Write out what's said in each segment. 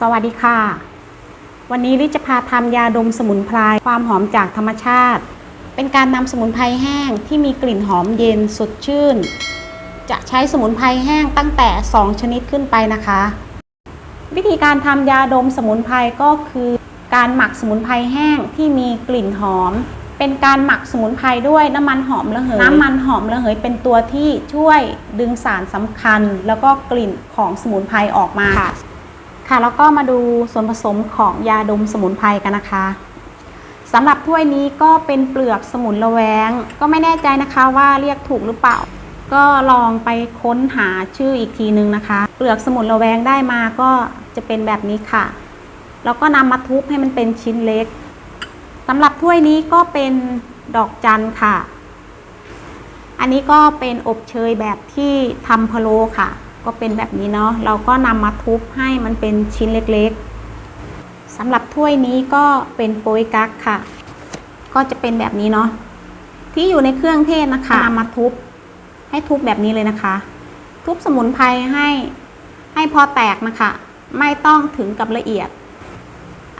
สวัสดีค่ะ วันนี้ลิจะพาทำยาดมสมุนไพรความหอมจากธรรมชาติ เป็นการนำสมุนไพรแห้งที่มีกลิ่นหอมเย็นสดชื่น จะใช้สมุนไพรแห้งตั้งแต่ 2 ชนิดขึ้นไปนะคะ วิธีการทำยาดมสมุนไพรก็คือ การหมักสมุนไพรแห้งที่มีกลิ่นหอม เป็นการหมักสมุนไพรด้วยน้ำมันหอมระเหย น้ำมันหอมระเหยเป็นตัวที่ช่วยดึงสารสำคัญ แล้วก็กลิ่นของสมุนไพรออกมาค่ะ ค่ะแล้วก็มาดูส่วนผสมของยาดมสมุนไพรกันนะคะสำหรับถ้วยนี้ก็เป็นเปลือกสมุนละแวง ก็ไม่แน่ใจนะคะว่าเรียกถูกหรือเปล่า ก็ลองไปค้นหาชื่ออีกทีนึงนะคะ เปลือกสมุนละแวงได้มาก็จะเป็นแบบนี้ค่ะ แล้วก็นำมาทุบให้มันเป็นชิ้นเล็กสำหรับถ้วยนี้ก็เป็นดอกจันค่ะ อันนี้ก็เป็นอบเชยแบบที่ทำพะโล้ค่ะ ก็เป็นแบบนี้เนาะเราก็นำมาทุบให้มันเป็นชิ้นเล็กๆสำหรับถ้วยนี้ก็เป็นโปยกั๊กค่ะ ก็จะเป็นแบบนี้เนาะที่อยู่ในเครื่องเทศนะคะนำมาทุบให้ทุบแบบนี้เลยนะคะ ทุบสมุนไพรให้ให้พอแตกนะคะ ไม่ต้องถึงกับละเอียด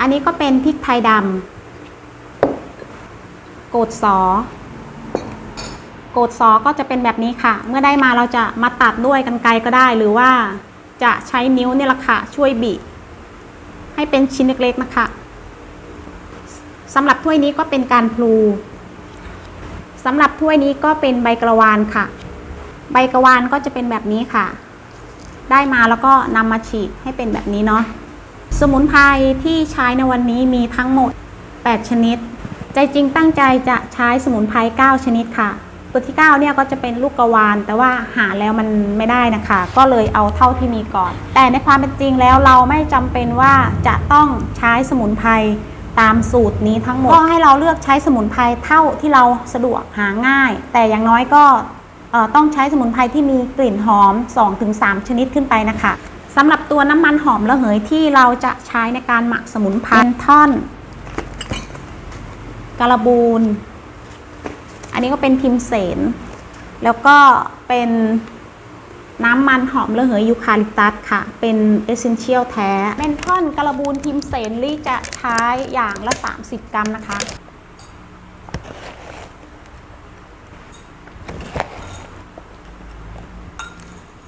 อันนี้ก็เป็นพริกไทยดำโกดสอ โกดซอก็จะเป็นแบบนี้ค่ะ เมื่อได้มาเราจะมาตัดด้วยกันไกรก็ได้ หรือว่าจะใช้นิ้วเนี่ยละค่ะช่วยบีบให้เป็นชิ้นเล็กๆนะคะสำหรับถ้วยนี้ก็เป็นการพลูสำหรับถ้วยนี้ก็เป็นใบกระวานค่ะ ใบกระวานก็จะเป็นแบบนี้ค่ะ ได้มาแล้วก็นำมาฉีกให้เป็นแบบนี้เนาะสมุนไพรที่ใช้ในวันนี้มีทั้งหมด 8 ชนิด ใจจริงตั้งใจจะใช้สมุนไพร 9 ชนิดค่ะ ตัวที่9เนี่ยก็จะเป็นลูกกวาน แต่ว่าหาแล้วมันไม่ได้นะคะ ก็เลยเอาเท่าที่มีก่อน แต่ในความเป็นจริงแล้วเราไม่จำเป็นว่าจะต้องใช้สมุนไพรตามสูตรนี้ทั้งหมด ก็ให้เราเลือกใช้สมุนไพรเท่าที่เราสะดวกหาง่าย แต่อย่างน้อยก็ต้องใช้สมุนไพรที่มีกลิ่นหอม 2-3 ชนิดขึ้นไปนะคะสำหรับตัวน้ำมันหอมระเหยที่เราจะใช้ในการหมักสมุนไพรท่อนกระบูน อันนี้ก็เป็นพิมเสน แล้วก็เป็นน้ำมันหอมระเหยยูคาลิปตัสค่ะ เป็นเอเซนเชียลแท้เมนทอนกระบูนพิมเสนลี่จะใช้อย่างละ 30 กรัมนะคะ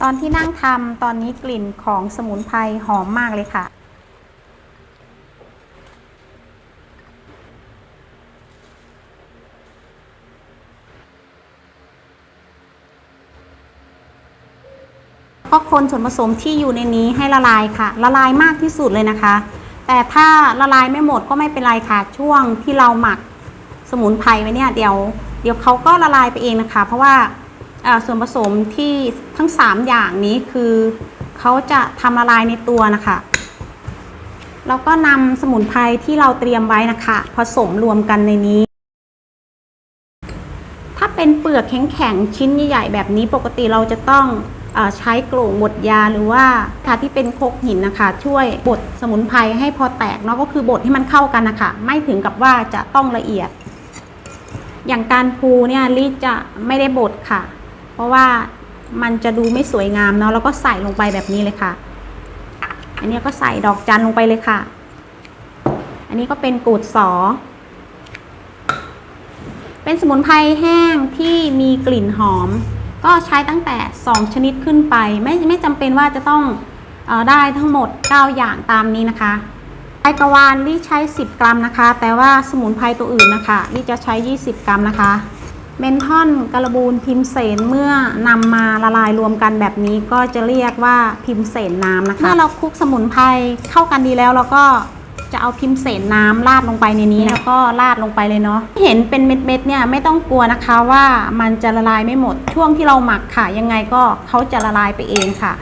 ตอนที่นั่งทำตอนนี้กลิ่นของสมุนไพรหอมมากเลยค่ะ ก็คนส่วนผสมที่อยู่ในนี้ให้ละลายค่ะ ละลายมากที่สุดเลยนะคะ แต่ถ้าละลายไม่หมดก็ไม่เป็นไรค่ะ ช่วงที่เราหมักสมุนไพรไว้เนี่ยเดี๋ยวเดี๋ยวเขาก็ละลายไปเองนะคะ เพราะว่าส่วนผสมที่ทั้ง 3 อย่างนี้คือเขาจะทำละลายในตัวนะคะแล้วก็นำสมุนไพรที่เราเตรียมไว้นะคะ ผสมรวมกันในนี้ ถ้าเป็นเปลือกแข็งๆชิ้นใหญ่ๆแบบนี้ปกติเราจะต้อง ใช้โกล่งบดยาหรือว่าถ้าที่เป็นคกหินนะคะ ช่วยบดสมุนไพรให้พอแตกเนาะก็คือบดให้มันเข้ากันนะคะ ไม่ถึงกับว่าจะต้องละเอียด อย่างการพูเนี่ยลีจะไม่ได้บดค่ะ เพราะว่ามันจะดูไม่สวยงามเนาะแล้วก็ใส่ลงไปแบบนี้เลยค่ะ อันนี้ก็ใส่ดอกจันลงไปเลยค่ะ อันนี้ก็เป็นกูดสอเป็นสมุนไพรแห้งที่มีกลิ่นหอม ก็ใช้ตั้งแต่ 2 ชนิดขึ้นไป ไม่ไม่จำเป็นว่าจะต้องอได้ทั้งหมด 9 อย่างตามนี้นะคะไอกระวานลี่ใช้ 10 กรัมนะคะ แต่ว่าสมุนไพรตัวอื่นนะคะลี่จะใช้ 20 กรัมนะคะเมนทอนกระบูนพิมเสนเมื่อนำมาละลายรวมกันแบบนี้ก็จะเรียกว่าพิมเสนน้ำนะคะเมื่อเราคลุกสมุนไพรเข้ากันดีแล้วเราก็ จะเอาพิมเสนน้ำราดลงไปในนี้แล้วก็ราดลงไปเลยเนาะเห็นเป็นเม็ดๆเนี่ยไม่ต้องกลัวนะคะว่ามันจะละลายไม่หมดช่วงที่เราหมักค่ะ ยังไงก็เขาจะละลายไปเองค่ะ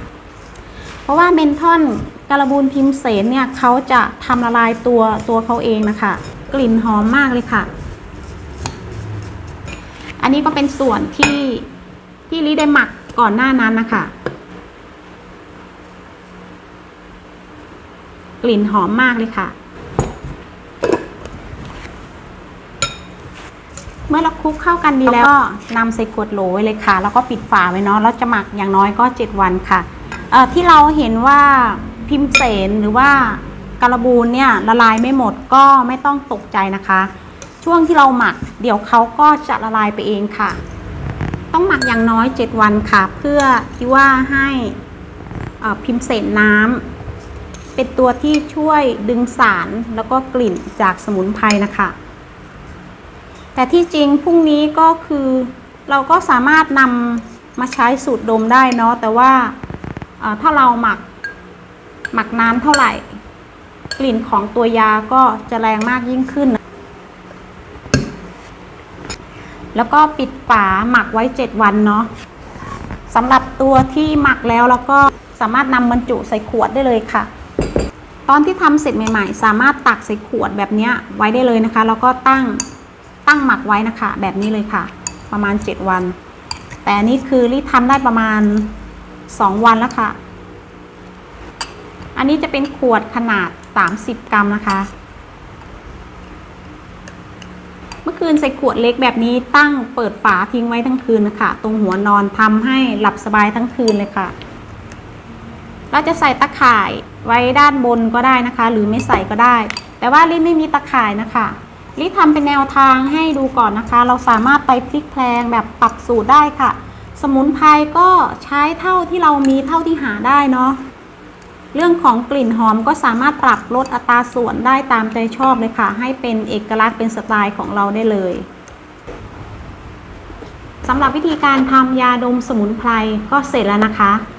เพราะว่าเมนทอนกระบูนพิมเสนเนี่ยเขาจะทำละลายตัวตัวเขาเองนะคะ กลิ่นหอมมากเลยค่ะ อันนี้ก็เป็นส่วนที่ที่ลิได้หมักก่อนหน้านั้นนะคะ กลิ่นหอมมากเลยค่ะ เมื่อเราคลุกเข้ากันดีแล้วก็นำใส่ขวดโหลไว้เลยค่ะ แล้วก็ปิดฝาไว้เนาะแล้วจะหมักอย่างน้อยก็ 7 วันค่ะเอ่อที่เราเห็นว่าพิมเสนหรือว่าการบูนเนี่ยละลายไม่หมดก็ไม่ต้องตกใจนะคะ ช่วงที่เราหมักเดี๋ยวเขาก็จะละลายไปเองค่ะ ต้องหมักอย่างน้อย 7 วันค่ะ เพื่อที่ว่าให้พิมเสนน้ำ เป็นตัวที่ช่วยดึงสารแล้วก็กลิ่นจากสมุนไพรนะคะ แต่ที่จริงพรุ่งนี้ก็คือเราก็สามารถนำมาใช้สูตรดมได้เนาะแต่ว่าถ้าเราหมักหมักน้ำเท่าไหร่ กลิ่นของตัวยาก็จะแรงมากยิ่งขึ้น แล้วก็ปิดฝาหมักไว้ 7 วันเนาะสำหรับตัวที่หมักแล้วเราก็สามารถนำบรรจุใส่ขวดได้เลยค่ะ ตอนที่ทำเสร็จใหม่ ๆ สามารถตักใส่ขวดแบบนี้ไว้ได้เลยนะคะ แล้วก็ตั้งตั้งหมักไว้นะคะ แบบนี้เลยค่ะ ประมาณ 7 วัน แต่อันนี้คือรีทำได้ประมาณ 2 วันแล้วค่ะ อันนี้จะเป็นขวดขนาด 30 กรัมนะคะ เมื่อคืนใส่ขวดเล็กแบบนี้ตั้งเปิดฝาทิ้งไว้ทั้งคืนนะคะ ตรงหัวนอนทำให้หลับสบายทั้งคืนเลยค่ะ เราจะใส่ตะข่าย ไว้ด้านบนก็ได้นะคะ หรือไม่ใส่ก็ได้ แต่ว่าลิไม่มีตะข่ายนะคะลิทำเป็นแนวทางให้ดูก่อนนะคะ เราสามารถไปพลิกแพลงแบบปรับสูตรได้ค่ะ สมุนไพรก็ใช้เท่าที่เรามีเท่าที่หาได้เนาะเรื่องของกลิ่นหอมก็สามารถปรับลดอัตราส่วนได้ตามใจชอบเลยค่ะ ให้เป็นเอกลักษณ์เป็นสไตล์ของเราได้เลยสำหรับวิธีการทำยาดมสมุนไพรก็เสร็จแล้วนะคะ